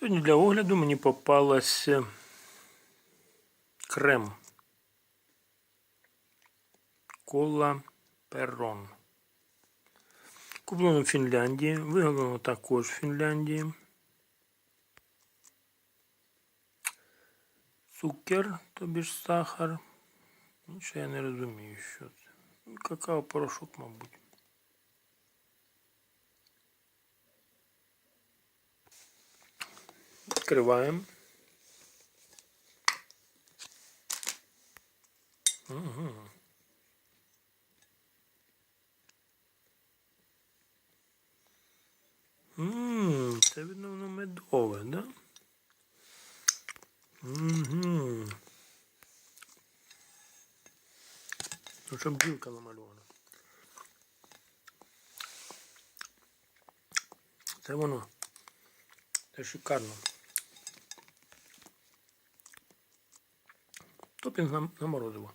Сьогодні для огляду мені попалася крем. Кола Перрон. Куплено в Фінляндії, виготовлено також в Фінляндії. Цукер, тобі ж сахар. Нічого я не розумію, що це. Ну, Какао-порошок, мабуть. Відкриваємо. Угу. Ммм, це видно воно медове, да? Угу. Ну, щоб бджілка намальована. Це воно. Це шикарно. Топінг на, морозиво.